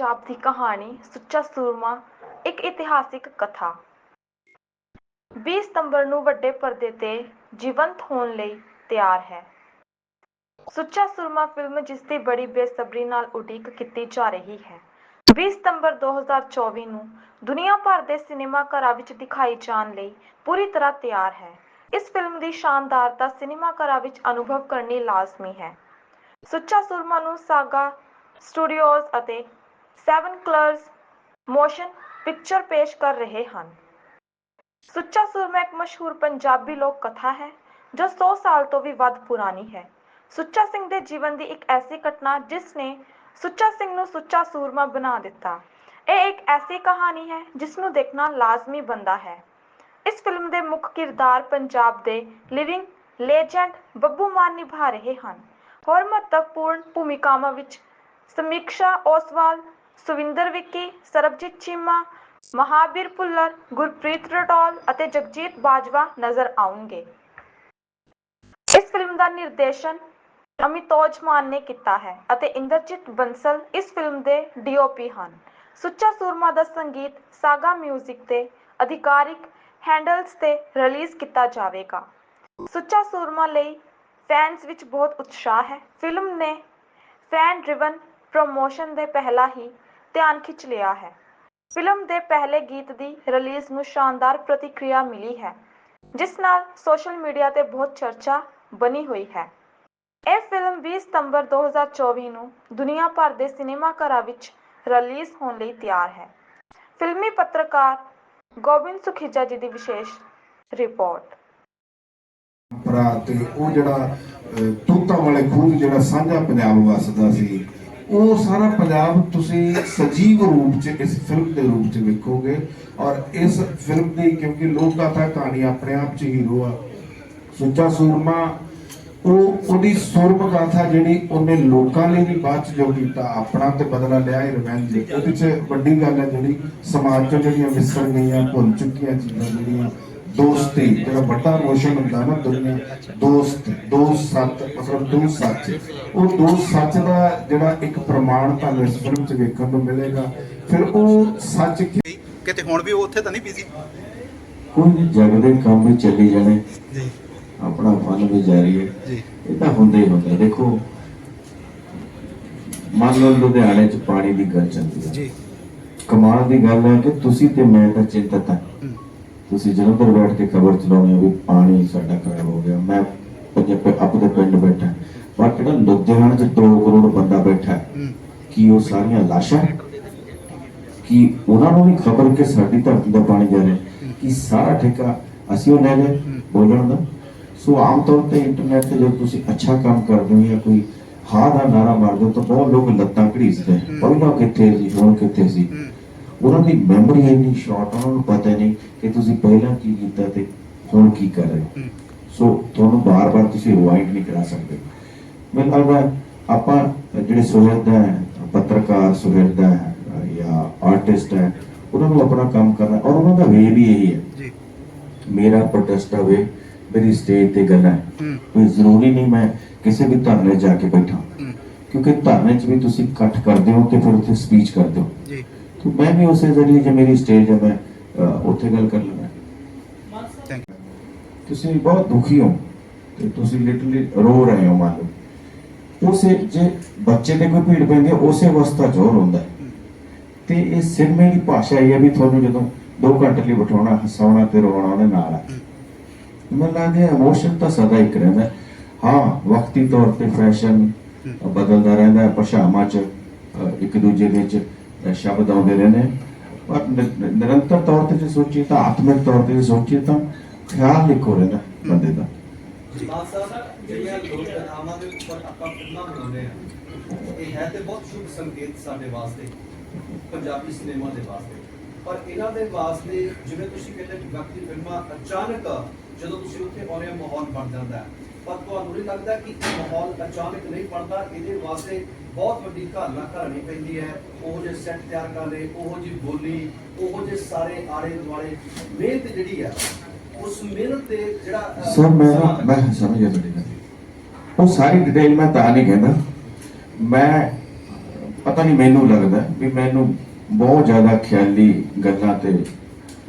ਪੰਜਾਬ ਦੀ ਕਹਾਣੀ ਸੁੱਚਾ ਸੂਰਮਾ, ਇੱਕ ਇਤਿਹਾਸਿਕ ਕਥਾ। 20 ਸਤੰਬਰ ਨੂੰ ਵੱਡੇ ਪਰਦੇ ਤੇ ਜੀਵੰਤ ਹੋਣ ਲਈ ਤਿਆਰ ਹੈ। ਸੁੱਚਾ ਸੂਰਮਾ ਫਿਲਮ ਜਿਸ ਦੀ ਬੜੀ ਬੇਸਬਰੀ ਨਾਲ ਉਡੀਕ ਕੀਤੀ ਜਾ ਰਹੀ ਹੈ। 20 ਸਤੰਬਰ 2024 ਨੂੰ ਦੁਨੀਆ ਭਰ ਦੇ ਸਿਨੇਮਾ ਘਰਾਂ ਵਿੱਚ ਦਿਖਾਈ ਜਾਣ ਲਈ ਪੂਰੀ ਤਰ੍ਹਾਂ ਤਿਆਰ ਹੈ। ਇਸ ਫਿਲਮ ਦੀ ਸ਼ਾਨਦਾਰਤਾ ਸਿਨੇਮਾ ਘਰਾਂ ਵਿੱਚ ਅਨੁਭਵ ਕਰਨੀ ਲਾਜ਼ਮੀ ਹੈ। ਸੁੱਚਾ ਸੂਰਮਾ ਨੂੰ ਸਾਗਾ ਸਟੂਡੀਓਜ਼ ਅਤੇ 7 ਕਲਰਸ ਮੋਸ਼ਨ ਪਿਕਚਰ ਪੇਸ਼ ਕਰ ਰਹੇ ਹਨ। ਸੁੱਚਾ ਸੂਰਮਾ ਇੱਕ ਮਸ਼ਹੂਰ ਪੰਜਾਬੀ ਲੋਕ ਕਥਾ ਹੈ, ਜੋ 100 ਸਾਲ ਤੋਂ ਵੀ ਵੱਧ ਪੁਰਾਣੀ ਹੈ। ਸੁੱਚਾ ਸਿੰਘ ਦੇ ਜੀਵਨ ਦੀ ਇੱਕ ਐਸੀ ਘਟਨਾ ਜਿਸ ਨੇ ਸੁੱਚਾ ਸਿੰਘ ਨੂੰ ਸੁੱਚਾ ਸੂਰਮਾ ਬਣਾ ਦਿੱਤਾ। ਇਹ ਇੱਕ ਐਸੀ ਕਹਾਣੀ ਹੈ, ਜਿਸ ਨੂੰ ਦੇਖਣਾ ਲਾਜ਼ਮੀ ਬੰਦਾ ਹੈ। ਇਸ ਫਿਲਮ ਦੇ ਮੁੱਖ ਕਿਰਦਾਰ ਪੰਜਾਬ ਦੇ ਲਿਵਿੰਗ ਲੈਜੈਂਡ ਬੱਬੂ ਮਾਨ ਨਿਭਾ ਰਹੇ ਹਨ। ਹੋਰ ਮਹੱਤਵਪੂਰਨ ਭੂਮਿਕਾਵਾਂ ਵਿੱਚ ਸਮੀਕਸ਼ਾ ਓਸਵਾਲ ਸੁਵਿੰਦਰ ਵਿੱਕੀ, ਸਰਬਜੀਤ ਚੀਮਾ, ਮਹਾਬੀਰ ਭੁੱਲਰ, ਗੁਰਪ੍ਰੀਤ ਰਟੋਲ ਅਤੇ ਜਗਜੀਤ ਬਾਜਵਾ ਨਜ਼ਰ ਆਉਣਗੇ। ਇਸ ਫਿਲਮ ਦਾ ਨਿਰਦੇਸ਼ਨ ਅਮਿਤੋਜ ਮਾਨ ਨੇ ਕੀਤਾ ਹੈ ਅਤੇ ਇੰਦਰਜੀਤ ਬੰਸਲ ਇਸ ਫਿਲਮ ਦੇ ਡੀਓਪੀ ਹਨ। ਸੁੱਚਾ ਸੂਰਮਾ ਦਾ ਸੰਗੀਤ ਸਾਗਾ 뮤직 ਤੇ ਅਧਿਕਾਰਿਕ ਹੈਂਡਲਸ ਤੇ ਰਿਲੀਜ਼ ਕੀਤਾ ਜਾਵੇਗਾ। ਸੁੱਚਾ ਸੂਰਮਾ ਲਈ ਫੈਨਸ ਵਿੱਚ ਬਹੁਤ ਉਤਸ਼ਾਹ ਹੈ। ਫਿਲਮ ਨੇ ਫੈਨ ਡਰਿਵਨ ਪ੍ਰੋਮੋਸ਼ਨ ਦੇ ਪਹਿਲਾਂ ਹੀ ਧਿਆਨ ਖਿੱਚ ਲਿਆ ਹੈ। ਫਿਲਮ ਦੇ ਪਹਿਲੇ ਗੀਤ ਦੀ ਰਿਲੀਜ਼ ਨੂੰ ਸ਼ਾਨਦਾਰ ਪ੍ਰਤੀਕਿਰਿਆ ਮਿਲੀ ਹੈ, ਜਿਸ ਨਾਲ ਸੋਸ਼ਲ ਮੀਡੀਆ ਤੇ ਬਹੁਤ ਚਰਚਾ ਬਣੀ ਹੋਈ ਹੈ। ਇਹ ਫਿਲਮ 20 ਸਤੰਬਰ 2024 ਨੂੰ ਦੁਨੀਆ ਭਰ ਦੇ ਸਿਨੇਮਾ ਘਰਾਂ ਵਿੱਚ ਰਿਲੀਜ਼ ਹੋਣ ਲਈ ਤਿਆਰ ਹੈ। ਫਿਲਮੀ ਪੱਤਰਕਾਰ ਗੋਬਿੰਦ ਸੁਖੀਜਾ ਜੀ ਦੀ ਵਿਸ਼ੇਸ਼ ਰਿਪੋਰਟ ਭਰਾ ਤੇ ਉਹ ਜਿਹੜਾ ਤੂਤਾਂ ਵਾਲੇ ਖੂਹ ਜਿਹੜਾ ਸਾਂਝਾ ਪੰਜਾਬ ਵਸਦਾ ਸੀ ਉਹ ਸਾਰਾ ਪੰਜਾਬ ਤੁਸੀਂ ਸਜੀਵ ਰੂਪ 'ਚ ਇਸ ਫਿਲਮ ਦੇ ਰੂਪ 'ਚ ਵੇਖੋਗੇ ਔਰ ਇਸ ਫਿਲਮ ਦੀ ਕਿਉਂਕਿ ਲੋਕ ਗਾਥਾ ਕਹਾਣੀ ਆਪਣੇ ਆਪ 'ਚ ਹੀਰੋ ਆ, ਸੁੱਚਾ ਸੂਰਮਾ, ਉਹ ਉਹਦੀ ਸੁਰਮ ਗਾਥਾ ਜਿਹੜੀ ਉਹਨੇ ਲੋਕਾਂ ਲਈ ਵੀ ਬਾਅਦ 'ਚ ਜੋ ਕੀਤਾ, ਆਪਣਾ ਤੇ ਬਦਲਾ ਲਿਆ ਇਹ ਰਿਵੈਂਜ ਉਹਦੇ 'ਚ ਵੱਡੀ ਗੱਲ ਹੈ ਜਿਹੜੀ ਸਮਾਜ 'ਚੋਂ ਜਿਹੜੀਆਂ ਵਿਸਰ ਗਈਆਂ ਭੁੱਲ ਚੁੱਕੀਆਂ ਚੀਜ਼ਾਂ ਜਿਹੜੀਆਂ ਦੋਸਤੀ ਜਿਹੜਾ ਵੱਡਾ ਮੋਸ਼ਨ ਹੁੰਦਾ ਨਾ ਦੁਨੀਆ ਦੋਸਤ ਦੋਸਤ ਸੱਚ ਮਤਲਬ ਦੋਸਤ ਸੱਚ। ਉਹ ਦੋਸਤ ਸੱਚ ਦਾ ਜਿਹੜਾ ਇੱਕ ਪ੍ਰਮਾਣ ਤੁਹਾਨੂੰ ਇਸ ਫਿਲਮ 'ਚ ਵੇਖਣ ਨੂੰ ਮਿਲੇਗਾ। ਫਿਰ ਉਹ ਸੱਚ ਕਿਤੇ ਹੁਣ ਵੀ ਉਹ ਉੱਥੇ ਤਾਂ ਨਹੀਂ ਬਿਜ਼ੀ ਕੋਈ ਜਗ ਦੇ ਕੰਮ ਵੀ ਚੱਲੀ ਜਾਣੇ। ਜੀ। ਆਪਣਾ ਫਨ ਵੀ ਜਾਰੀ ਹੈ। ਜੀ। ਇਹ ਤਾਂ ਹੁੰਦੇ ਹੀ ਹੁੰਦਾ ਦੇਖੋ ਮੰਨ ਲਓ ਲੁਧਿਆਣੇ 'ਚ ਪਾਣੀ ਦੀ ਗੱਲ ਚੱਲਦੀ ਹੈ। ਜੀ। ਕਮਾਲ ਦੀ ਗੱਲ ਹੈ ਕਿ ਤੁਸੀਂ ਤੇ ਮੈਂ ਤਾਂ ਚਿੰਤਤ ਹਾਂ। ਤੁਸੀਂ ਜਲੰਧਰ ਬੈਠ ਕੇ ਖਬਰ ਚਲਾਉਂਦੇ ਹੋ ਵੀ ਪਾਣੀ ਸਾਡਾ ਖਰਾਬ ਹੋ ਗਿਆ। ਮੈਂ ਪੰਜਾਬ ਆਪਣੇ ਪਿੰਡ ਬੈਠਾ। ਪਰ ਜਿਹੜਾ ਲੁਧਿਆਣੇ 'ਚ 2 ਕਰੋੜ ਬੰਦਾ ਬੈਠਾ ਕੀ ਉਹ ਸਾਰੀਆਂ ਲਾਸ਼ਾਂ? ਕਿ ਉਹਨਾਂ ਨੂੰ ਵੀ ਖਬਰ ਕਿ ਸਾਡੀ ਧਰਤੀ ਦਾ ਪਾਣੀ ਜਾ ਰਿਹਾ? ਕਿ ਸਾਰਾ ਠੇਕਾ ਅਸੀਂ ਉਹ ਲੈ ਬੋਲਣ ਦਾ? ਸੋ ਆਮ ਤੌਰ ਤੇ ਇੰਟਰਨੈਟ ਤੇ ਜਦੋਂ ਤੁਸੀਂ ਅੱਛਾ ਕੰਮ ਕਰਦੇ ਹੋ ਜਾਂ ਕੋਈ ਹਾਂ ਦਾ ਨਾਰਾ ਮਾਰਦੇ ਹੋ ਤਾਂ ਬਹੁਤ ਲੋਕ ਲੱਤਾਂ ਘੜੀਸਦੇ ਹੈ। ਪਹਿਲਾਂ ਕਿੱਥੇ ਸੀ ਹੁਣ ਕਿੱਥੇ ਸੀ? ਉਹਨਾਂ ਦੀ ਮੈਮਰੀ ਇੰਨੀ ਸ਼ਾਰਟ ਉਹਨਾਂ ਨੂੰ ਪਤਾ ਨਹੀਂ ਕਿ ਤੁਸੀਂ ਪਹਿਲਾਂ ਕੀ ਕੀਤਾ ਤੇ ਹੁਣ ਕੀ ਕਰ ਰਹੇ ਸੋ ਤੁਹਾਨੂੰ ਬਾਰ-ਬਾਰ ਤੁਸੀਂ ਰਿਵਾਈਂਡ ਨਹੀਂ ਕਰਾ ਸਕਦੇ। ਮੈਨੂੰ ਲੱਗਦਾ ਆਪਾਂ ਜਿਹੜੇ ਸੁਹਿਰਦ ਹੈ ਪੱਤਰਕਾਰ ਸੁਹਿਰਦ ਹੈ ਜਾਂ ਆਰਟਿਸਟ ਹੈ ਉਹਨਾਂ ਨੂੰ ਆਪਣਾ ਕੰਮ ਕਰਨਾ ਔਰ ਉਹਨਾਂ ਦਾ ਵੇ ਵੀ ਇਹੀ ਹੈ। ਜੀ। ਮੇਰਾ ਪ੍ਰੋਟੈਸਟ ਦਾ ਵੇ ਮੇਰੀ ਸਟੇਜ ਤੇ ਗੱਲਾਂ ਹੈ। ਕੋਈ ਜ਼ਰੂਰੀ ਨਹੀਂ ਮੈਂ ਕਿਸੇ ਵੀ ਧਰਨੇ ਜਾ ਕੇ ਬੈਠਾ। ਕਿਉਂਕਿ ਧਰਨੇ 'ਚ ਵੀ ਤੁਸੀਂ ਇਕੱਠ ਕਰਦੇ ਹੋ ਤੇ ਫਿਰ ਉੱਥੇ ਸਪੀਚ ਕਰਦੇ ਹੋ। ਜੀ। ਤੇ ਮੈਂ ਵੀ ਉਸੇ ਜ਼ਰੀਏ ਜੇ ਮੇਰੀ ਸਟੇਜ ਹੈ ਮੈਂ ਉੱਥੇ ਗੱਲ ਕਰ ਲਵਾਂ। ਤੁਸੀਂ ਬਹੁਤ ਦੁਖੀ ਹੋ ਤੇ ਤੁਸੀਂ ਲਿਟਰਲੀ ਰੋ ਰਹੇ ਹੋ ਮੰਨ ਉਸੇ ਜੇ ਬੱਚੇ ਤੇ ਕੋਈ ਭੀੜ ਪੈਂਦੀ ਹੈ ਉਸੇ ਅਵਸਥਾ 'ਚ ਉਹ ਹੈ। ਤੇ ਇਹ ਸਿਨਮੇ ਦੀ ਭਾਸ਼ਾ ਹੈ ਵੀ ਤੁਹਾਨੂੰ ਜਦੋਂ 2 ਘੰਟੇ ਲਈ ਬਿਠਾਉਣਾ ਹਸਾਉਣਾ ਤੇ ਰੋਣਾ ਉਹਦੇ ਨਾਲ ਹੈ ਮੈਨੂੰ ਲੱਗਦਾ ਇਮੋਸ਼ਨ ਤਾਂ ਸਦਾ ਇੱਕ ਰਹਿੰਦਾ ਹਾਂ। ਵਕਤੀ ਤੌਰ ਤੇ ਫੈਸ਼ਨ ਬਦਲਦਾ ਰਹਿੰਦਾ ਹੈ ਪਰਛਾਵਾਂ 'ਚ ਇੱਕ ਦੂਜੇ ਵਿੱਚ ਸ਼ਬਦ ਆਉਂਦੇ ਰਹਿੰਦੇ ਹੈ। ਪਰ ਨਿਰੰਤਰ ਤੌਰ ਤੇ ਜੇ ਸੋਚੀਏ ਤਾਂ ਆਤਮਿਕ ਤੌਰ ਤੇ ਸੋਚੀਏ ਤਾਂ ਖਿਆਲ ਇੱਕੋ ਰਹਿੰਦਾ ਬੰਦੇ ਦਾ ਇਹ ਹੈ ਤੇ ਬਹੁਤ ਸ਼ੁਭ ਸੰਕੇਤ ਸਾਡੇ ਵਾਸਤੇ ਪੰਜਾਬੀ ਸਿਨੇਮਾ ਦੇ ਵਾਸਤੇ ਪਰ ਇਹਨਾਂ ਦੇ ਵਾਸਤੇ ਜਿਵੇਂ ਤੁਸੀਂ ਕਹਿੰਦੇ ਕਿ ਫਿਲਮਾਂ ਅਚਾਨਕ ਜਦੋਂ ਤੁਸੀਂ ਉੱਥੇ ਆਉਂਦੇ ਮਾਹੌਲ ਬਣ ਜਾਂਦਾ ਹੈ ਪਰ ਤੁਹਾਨੂੰ ਨਹੀਂ ਲੱਗਦਾ ਕਿ ਮਾਹੌਲ ਅਚਾਨਕ ਨਹੀਂ ਬਣਦਾ? ਇਹਦੇ ਵਾਸਤੇ ਬਹੁਤ ਵੱਡੀ ਘਾਲਣਾ ਘਰਣੀ ਪੈਂਦੀ ਹੈ। ਉਹ ਜੇ ਸੈੱਟ ਤਿਆਰ ਕਰਨੇ ਉਹ ਜੀ ਬੋਲੀ ਉਹ ਜੇ ਸਾਰੇ ਆਲੇ ਦੁਆਲੇ। ਮਿਹਨਤ ਜਿਹੜੀ ਆ ਉਸ ਮਿਹਨਤ ਤੇ ਜਿਹੜਾ ਸਰ ਮੈਂ ਮੈਂ ਸਮਝ ਗਿਆ ਤੁਹਾਡੀ ਗੱਲ। ਉਹ ਸਾਰੀ ਡਿਟੇਲ ਮੈਂ ਤਾਂ ਨਹੀਂ ਕਹਿੰਦਾ। ਮੈਂ ਪਤਾ ਨਹੀਂ ਮੈਨੂੰ ਲੱਗਦਾ ਵੀ ਮੈਨੂੰ ਬਹੁਤ ਜ਼ਿਆਦਾ ਖਿਆਲੀ ਗੱਲਾਂ ਤੇ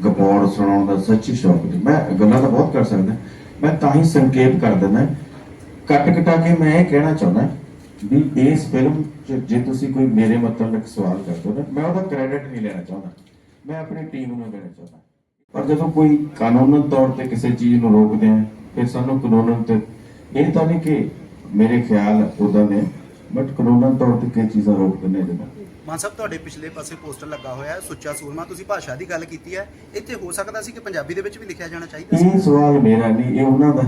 ਗਪੌੜ ਸੁਣਾਉਣ ਦਾ ਸੱਚੀ ਸ਼ੌਕ ਨਹੀਂ। ਮੈਂ ਗੱਲਾਂ ਤਾਂ ਬਹੁਤ ਕਰ ਸਕਦਾ। ਮੈਂ ਤਾਂ ਹੀ ਸੰਕੇਤ ਕਰ ਦਿੰਦਾ। ਕੱਟ ਕਟਾ ਕੇ ਮੈਂ ਇਹ ਕਹਿਣਾ ਚਾਹੁੰਦਾ ਵੀ ਇਸ ਫਿਲਮ ਜੇ ਤੁਸੀਂ ਕੋਈ ਮੇਰੇ ਮਤਲਬ ਸਵਾਲ ਕਰਦੇ ਹੋ ਮੈਂ ਉਹਦਾ ਕ੍ਰੈਡਿਟ ਨਹੀਂ ਲੈਣਾ ਚਾਹੁੰਦਾ। ਮੈਂ ਆਪਣੀ ਟੀਮ ਨੂੰ ਦੇਣਾ ਚਾਹੁੰਦਾ। ਪਰ ਜਦੋਂ ਕੋਈ ਕਾਨੂੰਨਨ ਤੌਰ ਤੇ ਕਿਸੇ ਚੀਜ਼ ਨੂੰ ਰੋਕਦੇ ਆ, ਫਿਰ ਸਾਨੂੰ ਕਾਨੂੰਨਨ ਤੇ ਇਹ ਤਾਂ ਨਹੀਂ ਕਿ ਮੇਰੇ ਖਿਆਲ ਉਦਾਂ ਦੇ ਬਟ ਕਾਨੂੰਨਨ ਤੌਰ ਤੇ ਕਈ ਚੀਜ਼ਾਂ ਰੋਕ ਦਿੰਦੇ। ਜਦੋਂ ਮਾਨ ਸਾਹਿਬ ਤੁਹਾਡੇ ਪਿਛਲੇ ਪਾਸੇ ਪੋਸਟਰ ਲੱਗਾ ਹੋਇਆ ਹੈ ਸੁੱਚਾ ਸੂਰਮਾ। ਤੁਸੀਂ ਭਾਸ਼ਾ ਦੀ ਗੱਲ ਕੀਤੀ ਹੈ। ਇੱਥੇ ਹੋ ਸਕਦਾ ਸੀ ਕਿ ਪੰਜਾਬੀ ਦੇ ਵਿੱਚ ਵੀ ਲਿਖਿਆ ਜਾਣਾ ਚਾਹੀਦਾ ਸੀ। ਇਹ ਸਵਾਲ ਮੇਰਾ ਨਹੀਂ ਇਹ ਉਹਨਾਂ ਦਾ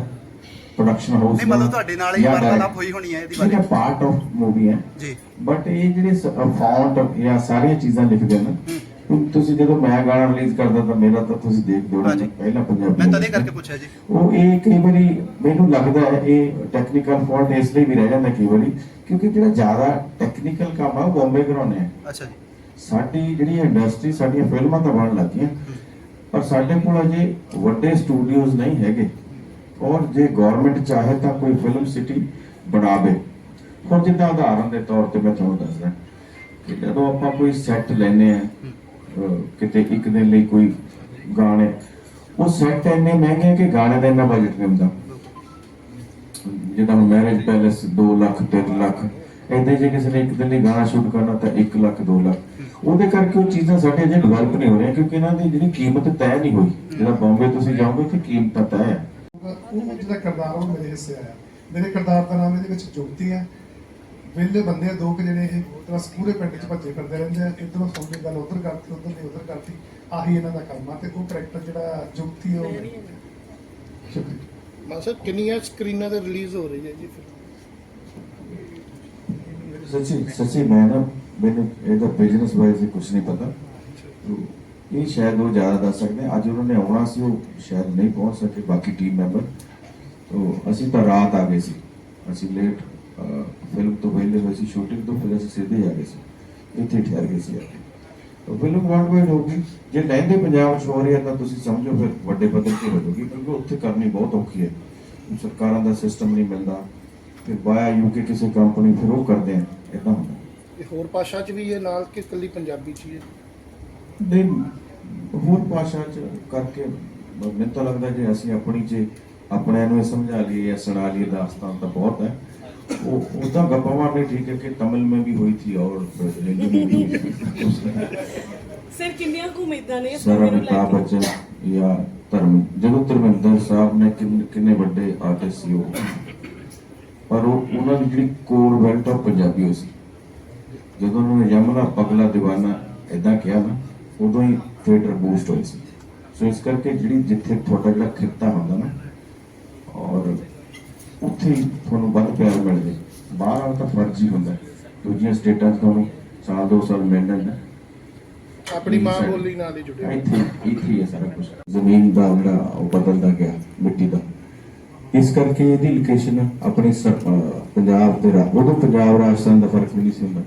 ਪ੍ਰੋਡਕਸ਼ਨ ਹਾਊਸ ਨਹੀਂ ਮਤਲਬ ਤੁਹਾਡੇ ਨਾਲ ਹੀ ਵਾਰਤਾਲਾਪ ਹੋਈ ਹੋਣੀ ਹੈ ਇਹਦੀ ਬਾਰੇ ਬਾਰੇ ਪਾਰਟ ਆਫ ਮੂਵੀ ਹੈ। ਜੀ। ਬਟ ਇਹ ਜਿਹੜੇ ਫੌਂਟ ਜਾਂ ਸਾਰੀਆਂ ਚੀਜ਼ਾਂ ਲਿਖਦੇ ਨੇ ਤੁਸੀਂ ਜਦੋਂ ਮੈਂ ਗਾਣਾ ਰਿਲੀਜ਼ ਕਰਦਾ ਤਾਂ ਮੇਰਾ ਤਾਂ ਤੁਸੀਂ ਦੇਖਦੇ ਹੋ। ਪਹਿਲਾ ਪੰਜਾਬੀ ਮੈਂ ਤਦੇ ਕਰਕੇ ਪੁੱਛਿਆ ਜੀ। ਉਹ ਇਹ ਕਈ ਵਾਰੀ ਮੈਨੂੰ ਲੱਗਦਾ ਹੈ ਇਹ ਟੈਕਨੀਕਲ ਫਾਲਟ ਇਸ ਲਈ ਵੀ ਰਹਿ ਜਾਂਦਾ ਕਈ ਵਾਰੀ ਕਿਉਂਕਿ ਜਿਹੜਾ ਜ਼ਿਆਦਾ ਟੈਕਨੀਕਲ ਕੰਮ ਆ ਉਹ ਬੰਬੇ ਕਰਾਉਣੇ ਆ। ਅੱਛਾ ਜੀ। ਸਾਡੀ ਜਿਹੜੀ ਇੰਡਸਟਰੀ ਸਾਡੀਆਂ ਫਿਲਮਾਂ ਤਾਂ ਬਣਨ ਲੱਗੀਆਂ। ਪਰ ਸਾਡੇ ਕੋਲ ਅਜੇ ਵੱਡੇ ਸਟੂਡੀਓਜ਼ ਨਹੀਂ ਹੈਗੇ। ਔਰ ਜੇ ਗਵਰਨਮੈਂਟ ਚਾਹੇ ਤਾਂ ਕੋਈ ਫਿਲਮ ਸਿਟੀ ਬਣਾਵੇ। ਹੁਣ ਜਿੱਦਾਂ ਉਦਾਹਰਨ ਦੇ ਤੌਰ ਤੇ ਮੈਂ ਤੁਹਾਨੂੰ ਦੱਸਦਾ। ਕਿ ਜਦੋਂ ਆਪਾਂ ਕੋਈ ਸੈੱਟ ਲੈਨੇ ਆ ਕਿਤੇ ਇੱਕ ਦਿਨ ਲਈ ਕੋਈ ਗਾਣੇ, ਉਹ ਸੈੱਟ ਇੰਨੇ ਮਹਿੰਗੇ ਆ ਕਿ ਗਾਣੇ ਦਾ ਇੰਨਾ ਬਜਟ ਨਹੀਂ ਹੁੰਦਾ। ਜਿੱਦਾਂ ਮੈਰਿਜ ਪੈਲੇਸ 2 ਲੱਖ 3 ਲੱਖ, ਏਦਾਂ ਜੇ ਕਿਸੇ ਨੇ ਇੱਕ ਦਿਨ ਲਈ ਗਾਣਾ ਸ਼ੂਟ ਕਰਨਾ ਤਾਂ 1 ਲੱਖ 2 ਲੱਖ। ਉਹਦੇ ਕਰਕੇ ਉਹ ਚੀਜ਼ਾਂ ਸਾਡੇ ਅਜੇ ਡਿਵੈਲਪ ਨਹੀਂ ਹੋ ਰਹੀਆਂ ਕਿਉਂਕਿ ਇਹਨਾਂ ਦੀ ਜਿਹੜੀ ਕੀਮਤ ਤੈਅ ਨਹੀਂ ਹੋਈ। ਜਿਹੜਾ ਬੰਬੇ ਤੁਸੀਂ ਜਾਓਗੇ ਤੇ ਕੀਮਤ ਤੈਅ ਹੈ। ਉਹ ਜਿਹੜਾ ਕਰਦਾਰ ਉਹ ਮੇਰੇ ਹਿੱਸੇ ਆਇਆ। ਮੇਰੇ ਕਰਦਾਰ ਦਾ ਨਾਮ ਇਹਦੇ ਵਿੱਚ ਜੁਗਤੀ ਹੈ। ਵਿਹਲੇ ਬੰਦੇ ਦੋ ਕਿ ਜਿਹੜੇ ਇਹ ਬਸ ਪੂਰੇ ਪਿੰਡ 'ਚ ਭੱਜੇ ਫਿਰਦੇ ਰਹਿੰਦੇ ਆ ਇਧਰੋਂ ਸੁਣਦੇ ਗੱਲ ਉਧਰ ਕਰਤੀ ਉਧਰ ਦੀ ਉਧਰ ਕਰਤੀ ਆਹੀ ਇਹਨਾਂ ਦਾ ਕੰਮ ਆ ਤੇ ਉਹ ਕਰੈਕਟਰ ਜਿਹੜਾ ਜੁਗਤੀ ਉਹ ਸ਼ੁਕਰੀਆ। ਮਾਸਟਰ ਕਿੰਨੀਆਂ ਸਕਰੀਨਾਂ ਤੇ ਰਿਲੀਜ਼ ਹੋ ਰਹੀ ਹੈ ਜੀ ਫਿਰ? ਸੱਚੀ ਸੱਚੀ ਮੈਂ ਨਾ ਮੈਨੂੰ ਇਹਦਾ ਬਿਜ਼ਨਸ ਵਾਈਜ਼ ਕੁਝ ਨਹੀਂ ਪਤਾ। ਇਹ ਸ਼ਾਇਦ ਉਹ ਜ਼ਿਆਦਾ ਦੱਸ ਸਕਦੇ ਆ। ਅੱਜ ਉਹਨਾਂ ਨੇ ਆਉਣਾ ਸੀ ਉਹ ਸ਼ਾਇਦ ਨਹੀਂ ਪਹੁੰਚ ਸਕੇ ਬਾਕੀ ਟੀਮ ਮੈਂਬਰ ਤੋ ਅਸੀਂ ਤਾਂ ਰਾਤ ਆ ਗਏ ਸੀ। ਅਸੀਂ ਲੇਟ ਫਿਲਮ ਤੋਂ ਪਹਿਲੇ ਹੋਈ ਸੀ ਸ਼ੂਟਿੰਗ ਤੋਂ ਫਿਰ ਅਸੀਂ ਸਿੱਧੇ ਆ ਗਏ ਸੀ। ਇੱਥੇ ਠਹਿਰ ਗਏ ਸੀ ਆ ਕੇ। ਤੋ ਫਿਲਮ ਵਰਲਡ ਹੋ ਗਈ ਜੇ ਲਹਿੰਦੇ ਪੰਜਾਬ 'ਚ ਹੋ ਰਹੀ ਹੈ ਤਾਂ ਤੁਸੀਂ ਸਮਝੋ ਫਿਰ ਵੱਡੇ ਪੱਧਰ ਤੇ ਹੋ ਜਾਊਗੀ ਕਿਉਂਕਿ ਉੱਥੇ ਕਰਨੀ ਬਹੁਤ ਔਖੀ ਹੈ। ਸਰਕਾਰਾਂ ਦਾ ਸਿਸਟਮ ਨਹੀਂ ਮਿਲਦਾ ਫਿਰ ਬਾਇਆ ਯੂਕੇ ਕਿਸੇ ਕੰਪਨੀ ਫਿਰ ਉਹ ਕਰਦੇ ਆ ਇਦਾਂ ਹੁੰਦਾ। ਇਹ ਹੋਰ ਭਾਸ਼ਾ 'ਚ ਵੀ ਇਹ ਨਾਲ ਕਿ ਇਕੱਲੀ ਪੰਜਾਬੀ 'ਚ ਹੀ ਹੈ? ਨਹੀਂ ਹੋਰ ਭਾਸ਼ਾ ਚ ਕਰਕੇ ਮੈਨੂੰ ਤਾਂ ਲੱਗਦਾ ਜੇ ਅਸੀਂ ਆਪਣੀ ਚ ਆਪਣੇ ਨੂੰ ਸਮਝਾ ਲਈਏ ਜਾਂ ਸੁਣਾ ਲਈਏ ਦਾਸਤਾਨ ਤਾਂ ਬਹੁਤ ਹੈ। वो उतना में ठीक है कि तमिल में भी हुई थी और हिंदी में भी हुई थी ਸਰ ਕਿੰਨੀਆਂ ਕੁ ਉਮੀਦਾਂ ਨੇ ਇਸ ਸਾਰਾ movie ਨੂੰ ਲੈ ਅਮਿਤਾਭ ਕੇ? ਬੱਚਨ ਜਾਂ ਧਰਮ ਜਦੋਂ ਧਰਮਿੰਦਰ ਸਾਹਿਬ ਨੇ ਕਿੰਨ- ਕਿੰਨੇ ਵੱਡੇ ਆਰਟਿਸਟ ਸੀ ਉਹ? ਪਰ ਉਹ ਉਹਨਾਂ ਦੀ ਜਿਹੜੀ ਕੋਰ ਬੈਲਟ ਆ ਉਹ ਪੰਜਾਬੀ ਹੋਈ ਸੀ। ਜਦੋਂ ਉਹਨਾਂ ਨੇ ਯਮਨਾ ਪਗਲਾ دیਵਾਨਾ ਇਦਾਂ ਕਿਹਾ ਨਾ ਉਦੋਂ ਹੀ ਸੀ। ਜਿਹੜੀ ਜਿੱਥੇ ਤੁਹਾਡਾ ਜਿਹੜਾ ਖਿੱਤਾ ਹੁੰਦਾ ਨਾ ਔਰ ਉੱਥੇ ਹੀ ਤੁਹਾਨੂੰ ਵੱਧ ਪਿਆਰ ਮਿਲਦੇ ਬਾਹਰ ਵਾਲਾ ਤਾਂ ਫਰਜ਼ ਹੀ ਹੁੰਦਾ। ਦੂਜੀਆਂ ਸਟੇਟਾਂ 'ਚ ਤੁਹਾਨੂੰ ਸਾਲ ਦੋ ਸਾਲ ਮਿਲਣਾ ਨਾ ਆਪਣੀ ਮਾਂ ਬੋਲੀ ਨਾਲ ਹੀ ਜੁੜੇ ਹੋਏ। ਇੱਥੇ ਇੱਥੇ ਹੀ ਸਾਰਾ ਕੁਝ ਜ਼ਮੀਨ ਦਾ ਜਿਹੜਾ ਉਹ ਬਦਲਦਾ ਗਿਆ ਮਿੱਟੀ ਦਾ। ਇਸ ਕਰਕੇ ਇਹਦੀ ਲੋਕੇਸ਼ਨ ਆਪਣੇ ਪੰਜਾਬ ਦੇ ਰਾ ਉਦੋਂ ਪੰਜਾਬ ਰਾਜਸਥਾਨ ਦਾ ਫ਼ਰਕ ਨਹੀਂ ਸੀ ਹੁੰਦਾ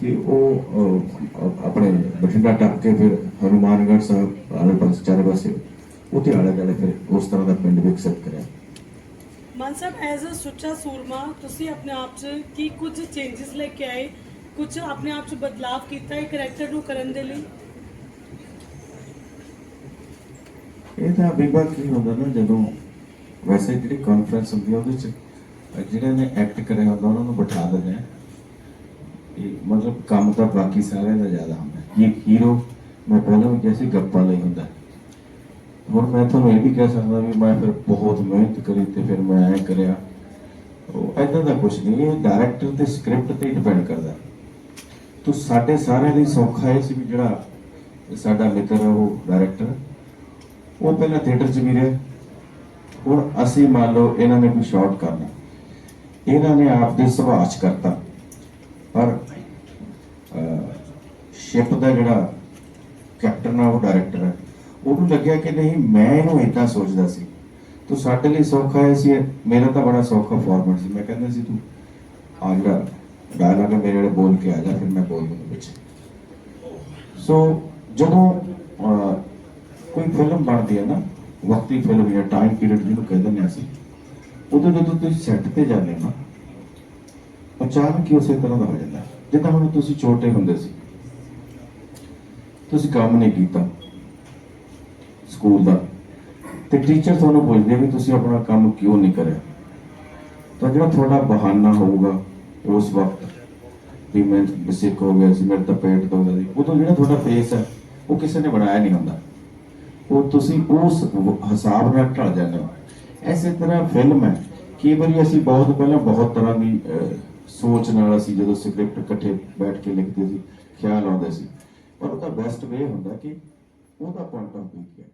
ਕਿ ਉਹ ਆਪਣੇ ਬਠਿੰਡਾ ਟੱਪ ਕੇ ਫਿਰ ਹਨੂਮਾਨਗੜ੍ਹ ਸਾਹਿਬ ਆਲੇ ਪਾਸੇ ਚਾਰੇ ਪਾਸੇ ਉੱਥੇ ਆਲੇ ਦੁਆਲੇ ਫਿਰ ਉਸ ਤਰ੍ਹਾਂ ਦਾ ਪਿੰਡ ਵਿਕਸਿਤ ਕਰਿਆ। ਮਾਨ ਸਾਹਿਬ ਐਜ਼ ਅ ਸੁੱਚਾ ਸੂਰਮਾ, ਤੁਸੀਂ ਆਪਣੇ ਆਪ 'ਚ ਕੀ ਕੁਝ ਚੇਂਜਸ ਲੈ ਕੇ ਆਏ? ਕੁਝ ਆਪਣੇ ਆਪ 'ਚ ਬਦਲਾਵ ਕੀਤਾ ਹੈ ਕਰੈਕਟਰ ਨੂੰ ਕਰਨ ਦੇ ਲਈ? ਇਹ ਤਾਂ ਬੀਬਾ ਕੀ ਹੁੰਦਾ ਨਾ, ਜਦੋਂ ਵੈਸੇ ਜਿਹੜੀ ਕਾਨਫਰੰਸ ਹੁੰਦੀ ਆ, ਉਹਦੇ ਚ ਜਿਹੜੇ ਨੇ ਐਕਟ ਕਰਿਆ ਹੁੰਦਾ, ਉਹਨਾਂ ਨੂੰ ਬਿਠਾ ਦਿੰਦੇ ਆ। ਇਹ ਮਤਲਬ ਕੰਮ ਤਾਂ ਬਾਕੀ ਸਾਰਿਆਂ ਦਾ ਜ਼ਿਆਦਾ ਹੁੰਦਾ। ਹੀਰੋ ਮੈਂ ਪਹਿਲਾਂ ਵੀ ਕਿਹਾ ਸੀ, ਗੱਪਾਂ ਲਈ ਹੁੰਦਾ। ਹੁਣ ਮੈਂ ਤੁਹਾਨੂੰ ਇਹ ਵੀ ਕਹਿ ਸਕਦਾ ਵੀ ਮੈਂ ਫਿਰ ਬਹੁਤ ਮਿਹਨਤ ਕਰੀ ਤੇ ਫਿਰ ਮੈਂ ਐ ਕਰਿਆ। ਉਹ ਐਦਾਂ ਦਾ ਕੁਝ ਨਹੀਂ, ਇਹ ਡਾਇਰੈਕਟਰ ਤੇ ਸਕ੍ਰਿਪਟ ਤੇ ਡਿਪੈਂਡ ਕਰਦਾ। ਤੋ ਸਾਡੇ ਸਾਰਿਆਂ ਲਈ ਸੌਖਾ ਇਹ ਸੀ ਵੀ ਜਿਹੜਾ ਸਾਡਾ ਮਿੱਤਰ ਹੈ ਉਹ ਡਾਇਰੈਕਟਰ ਉਹ ਪਹਿਲਾਂ ਥੀਏਟਰ 'ਚ ਵੀ ਰਿਹਾ। ਹੁਣ ਅਸੀਂ ਮੰਨ ਲਓ ਇਹਨਾਂ ਨੇ ਕੋਈ ਸ਼ਾਟ ਕਰਨਾ। ਇਹਨਾਂ ਨੇ ਆਪ ਦੇ ਸੁਭਾਸ਼ ਕਰਤਾ। ਪਰ ਸ਼ਿਪ ਦਾ ਜਿਹੜਾ ਕੈਪਟਨ ਆ ਉਹ ਡਾਇਰੈਕਟਰ ਹੈ ਉਹਨੂੰ ਲੱਗਿਆ ਕਿ ਨਹੀਂ, ਮੈਂ ਇਹਨੂੰ ਇਦਾਂ ਸੋਚਦਾ ਸੀ। ਤੋ ਸਾਡੇ ਲਈ ਸੌਖਾ ਹੈ ਸੀ, ਮੇਰਾ ਤਾਂ ਬੜਾ ਸੌਖਾ ਫਾਰਮੈਟ ਸੀ। ਮੈਂ ਕਹਿੰਦਾ ਸੀ, ਤੂੰ ਆ ਜਿਹੜਾ ਡਾਇਲਾਗ ਹੈ ਮੇਰੇ ਜਿਹੜੇ ਬੋਲ ਕੇ ਆ ਜਾ, ਫਿਰ ਮੈਂ ਬੋਲ ਦੂੰਗਾ ਵਿੱਚ। ਸੋ ਜਦੋਂ ਕੋਈ ਫਿਲਮ ਬਣਦੀ ਹੈ ਨਾ, ਵਕਤੀ ਫਿਲਮ ਜਾਂ ਟਾਈਮ ਪੀਰੀਅਡ ਜਿਹਨੂੰ ਕਹਿੰਦੇ ਨੇ ਅਸੀਂ, ਉਦੋਂ ਜਦੋਂ ਤੁਸੀਂ ਸੈੱਟ ਤੇ ਜਾਂਦੇ ਹੋ ਨਾ, ਅਚਾਨਕ ਹੀ ਉਸੇ ਤਰ੍ਹਾਂ ਦਾ ਹੋ ਜਾਂਦਾ। ਜਿੱਦਾਂ ਹੁਣ ਤੁਸੀਂ ਛੋਟੇ ਹੁੰਦੇ ਸੀ, ਤੁਸੀਂ ਕੰਮ ਨਹੀਂ ਕੀਤਾ ਸਕੂਲ ਦਾ। ਤੇ ਟੀਚਰ ਤੁਹਾਨੂੰ ਪੁੱਛਦੇ ਵੀ ਤੁਸੀਂ ਆਪਣਾ ਕੰਮ ਕਿਉਂ ਨਹੀਂ ਕਰਿਆ? ਤਾਂ ਜਿਹੜਾ ਤੁਹਾਡਾ ਬਹਾਨਾ ਹੋਊਗਾ ਉਸ ਵਕਤ ਵੀ ਮੈਂ ਬਿਸਿਕ ਹੋ ਗਿਆ ਸੀ, ਮੇਰੇ ਤਾਂ ਪੇਟ ਦੁਖਦਾ ਸੀ। ਉਦੋਂ ਜਿਹੜਾ ਤੁਹਾਡਾ ਫੇਸ ਹੈ, ਉਹ ਕਿਸੇ ਨੇ ਬਣਾਇਆ ਨਹੀਂ ਹੁੰਦਾ। ਉਹ ਤੁਸੀਂ ਉਸ ਹਿਸਾਬ ਨਾਲ ਢਲ ਜਾਂਦੇ ਹੋ। ਐਸੇ ਤਰ੍ਹਾਂ ਫਿਲਮ ਹੈ ਕਈ ਵਾਰੀ ਅਸੀਂ ਬਹੁਤ ਪਹਿਲਾਂ ਬਹੁਤ ਤਰ੍ਹਾਂ ਦੀ ਸੋਚ ਨਾਲ ਅਸੀਂ ਜਦੋਂ ਸਕ੍ਰਿਪਟ ਇਕੱਠੇ ਬੈਠ ਕੇ ਲਿਖਦੇ ਸੀ, ਖਿਆਲ ਆਉਂਦੇ ਸੀ। ਪਰ ਉਹਦਾ ਬੈਸਟ ਵੇ ਹੁੰਦਾ ਕਿ ਉਹਦਾ ਪੁਆਇੰਟ ਆਫ View ਕੀ ਹੈ?